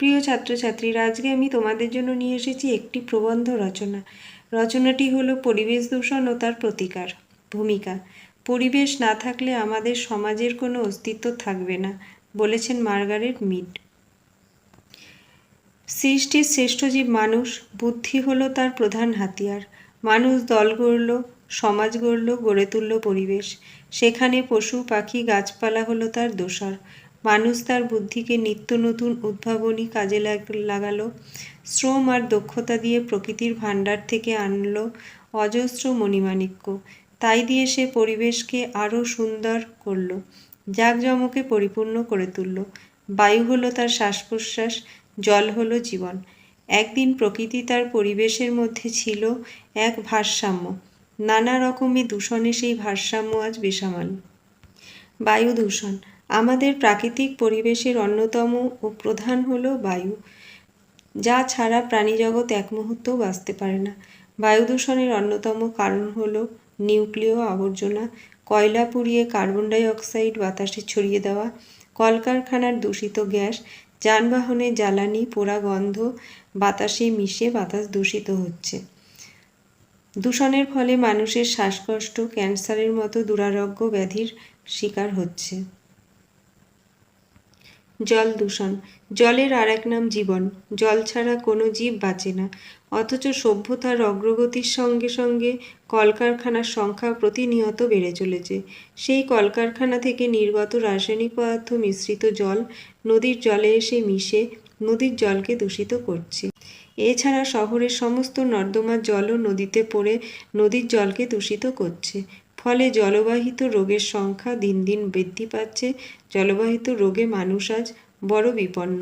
প্রিয় ছাত্রছাত্রীরা, আজকে আমি তোমাদের জন্য নিয়ে এসেছি একটি প্রবন্ধ রচনা। রচনাটি হলো পরিবেশ দূষণ ও তার প্রতিকার। ভূমিকা, পরিবেশ না থাকলে আমাদের সমাজের কোনো অস্তিত্ব থাকবে না, বলেছেন মার্গারেট মিড। সৃষ্টির শ্রেষ্ঠ জীব মানুষ, বুদ্ধি হলো তার প্রধান হাতিয়ার। মানুষ দল গড়ল, সমাজ গড়ল, গড়ে তুলল পরিবেশ। সেখানে পশু, পাখি, গাছপালা হলো তার দোসর মানুষ তার বুদ্ধিকে নিত্য নতুন উদ্ভাবনী কাজে লাগালো। শ্রম আর দক্ষতা দিয়ে প্রকৃতির ভাণ্ডার থেকে আনলো অজস্র মণিমাণিক্য। তাই দিয়ে সে পরিবেশকে আরও সুন্দর করল, জাঁকজমকে পরিপূর্ণ করে তুলল। বায়ু হলো তার শ্বাস প্রশ্বাস জল হলো জীবন। একদিন প্রকৃতি তার পরিবেশের মধ্যে ছিল এক ভারসাম্য। নানা রকমের দূষণে সেই ভারসাম্য আজ বেসামাল। বায়ু দূষণ। আমাদের প্রাকৃতিক পরিবেশের অন্যতম ও প্রধান হল বায়ু, যা ছাড়া প্রাণীজগৎ এক মুহূর্তও বাঁচতে পারে না। বায়ু দূষণের অন্যতম কারণ হল নিউক্লিয় আবর্জনা, কয়লা পুড়িয়ে কার্বন ডাই অক্সাইড বাতাসে ছড়িয়ে দেওয়া, কলকারখানার দূষিত গ্যাস যানবাহনের জ্বালানি, পোড়া গন্ধ, বাতাসে মিশে বাতাস দূষিত হচ্ছে। দূষণের ফলে মানুষের শ্বাসকষ্ট, ক্যান্সারের মতো দুরারোগ্য ব্যাধির শিকার হচ্ছে। জল দূষণ। জলের আর এক নাম জীবন। জল ছাড়া কোনো জীব বাঁচে না। অথচ সভ্যতার অগ্রগতির সঙ্গে সঙ্গে কলকারখানার সংখ্যা প্রতিনিয়ত বেড়ে চলেছে। সেই কলকারখানা থেকে নির্গত রাসায়নিক পদার্থ মিশ্রিত জল নদীর জলে এসে মিশে নদীর জলকে দূষিত করছে। এছাড়া শহরের সমস্ত নর্দমার জলও নদীতে পড়ে নদীর জলকে দূষিত করছে। ফলে জলবাহিত রোগের সংখ্যা দিন দিন বৃদ্ধি পাচ্ছে। জলবাহিত রোগে মানুষ আজ বড় বিপন্ন।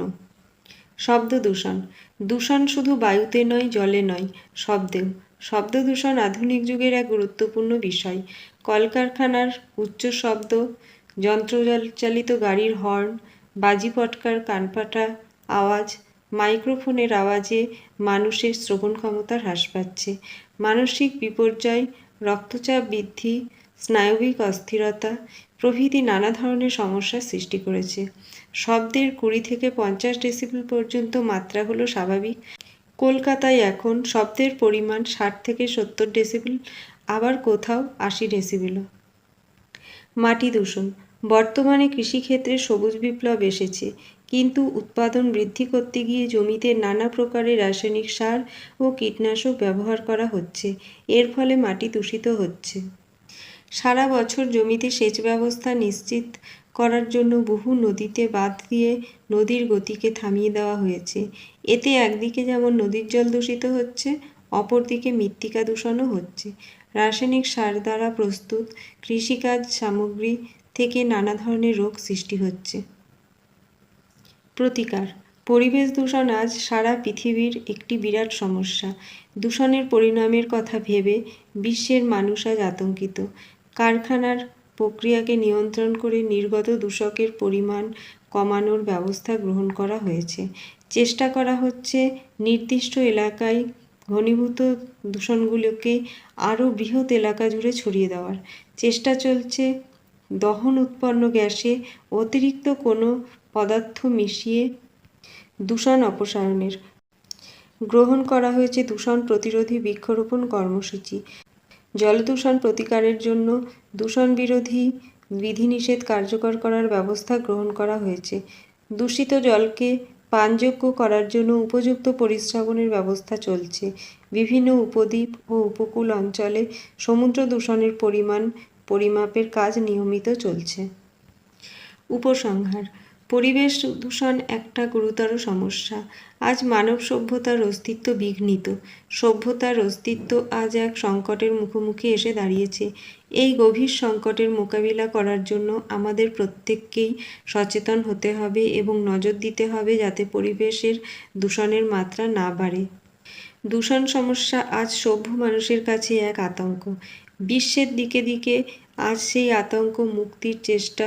শব্দ দূষণ। দূষণ শুধু বায়ুতে নয়, জলে নয়, শব্দেও। শব্দ দূষণ আধুনিক যুগের এক গুরুত্বপূর্ণ বিষয়। কলকারখানার উচ্চ শব্দ, যন্ত্রচালিত গাড়ির হর্ন, বাজি পটকার কানপাটা আওয়াজ, মাইক্রোফোনের আওয়াজে মানুষের শ্রবণ ক্ষমতা হ্রাস পাচ্ছে। মানসিক বিপর্যয় রক্তচাপ বৃদ্ধি, স্নায়বিক অস্থিরতা প্রভৃতি নানা ধরনের সমস্যার সৃষ্টি করেছে। শব্দের কুড়ি থেকে পঞ্চাশ ডেসিবেল পর্যন্ত মাত্রা হলো স্বাভাবিক। কলকাতায় এখন শব্দের পরিমাণ ষাট থেকে সত্তর ডেসিবেল আবার কোথাও আশি ডেসিবেলও মাটি দূষণ। বর্তমানে কৃষিক্ষেত্রে সবুজ বিপ্লব এসেছে। কিন্তু উৎপাদন বৃদ্ধি করতে গিয়ে জমিতে নানা প্রকারের রাসায়নিক সার ও কীটনাশক ব্যবহার করা হচ্ছে। এর ফলে মাটি দূষিত হচ্ছে। সারা বছর জমিতে সেচ ব্যবস্থা নিশ্চিত করার জন্য বহু নদীতে বাঁধ দিয়ে নদীর গতিকে থামিয়ে দেওয়া হয়েছে। এতে একদিকে যেমন নদীর জল দূষিত হচ্ছে, অপরদিকে মৃত্তিকা দূষণও হচ্ছে। রাসায়নিক সার দ্বারা প্রস্তুত কৃষিকাজ সামগ্রী থেকে নানা ধরনের রোগ সৃষ্টি হচ্ছে। প্রতিকার। পরিবেশ দূষণ আজ সারা পৃথিবীর একটি বিরাট সমস্যা। দূষণের পরিণামের কথা ভেবে বিশ্বের মানুষ আজ আতঙ্কিত। কারখানার প্রক্রিয়াকে নিয়ন্ত্রণ করে নির্গত দূষকের পরিমাণ কমানোর ব্যবস্থা গ্রহণ করা হয়েছে। চেষ্টা করা হচ্ছে নির্দিষ্ট এলাকায় ঘনীভূত দূষণগুলোকে আরও বৃহৎ এলাকা জুড়ে ছড়িয়ে দেওয়ার। চেষ্টা চলছে দহন উৎপন্ন গ্যাসে অতিরিক্ত কোনো পদার্থ মিশিয়ে দূষণ অপসারণের। গ্রহণ করা হয়েছে দূষণ প্রতিরোধী বৃক্ষরোপণ কর্মসূচি। জলদূষণ প্রতিকারের জন্য দূষণ বিরোধী বিধিনিষেধ কার্যকর করার ব্যবস্থা গ্রহণ করা হয়েছে। দূষিত জলকে পানযোগ্য করার জন্য উপযুক্ত পরিশ্রবণের ব্যবস্থা চলছে। বিভিন্ন উপদ্বীপ ও উপকূল অঞ্চলে সমুদ্র দূষণের পরিমাণ পরিমাপের কাজ নিয়মিত চলছে। উপসংহার, পরিবেশ দূষণ একটা গুরুতর সমস্যা। আজ মানব সভ্যতার অস্তিত্ব বিঘ্নিত। সভ্যতার অস্তিত্ব আজ এক সংকটের মুখোমুখি এসে দাঁড়িয়েছে। এই গভীর সংকটের মোকাবিলা করার জন্য আমাদের প্রত্যেককেই সচেতন হতে হবে এবং নজর দিতে হবে যাতে পরিবেশের দূষণের মাত্রা না বাড়ে। দূষণ সমস্যা আজ সভ্য মানুষের কাছে এক আতঙ্ক। বিশ্বের দিকে দিকে আজ সেই আতঙ্ক মুক্তির চেষ্টা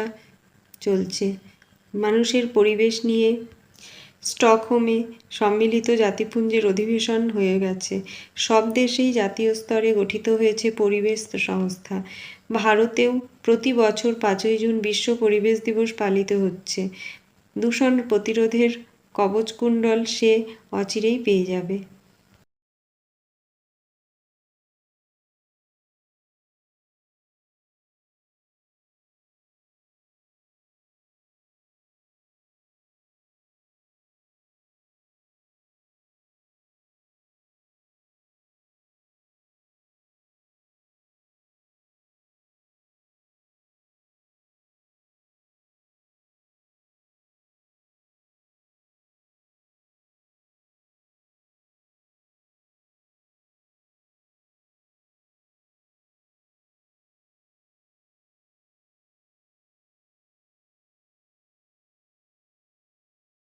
চলছে। মানুষের পরিবেশ নিয়ে স্টকহোমে সম্মিলিত জাতিপুঞ্জের অধিবেশন হয়ে গেছে। সব দেশেই জাতীয় স্তরে গঠিত হয়েছে পরিবেশ সংস্থা। ভারতেও প্রতি বছর পাঁচই জুন বিশ্ব পরিবেশ দিবস পালিত হচ্ছে। দূষণ প্রতিরোধের কবচকুণ্ডল সে অচিরেই পেয়ে যাবে।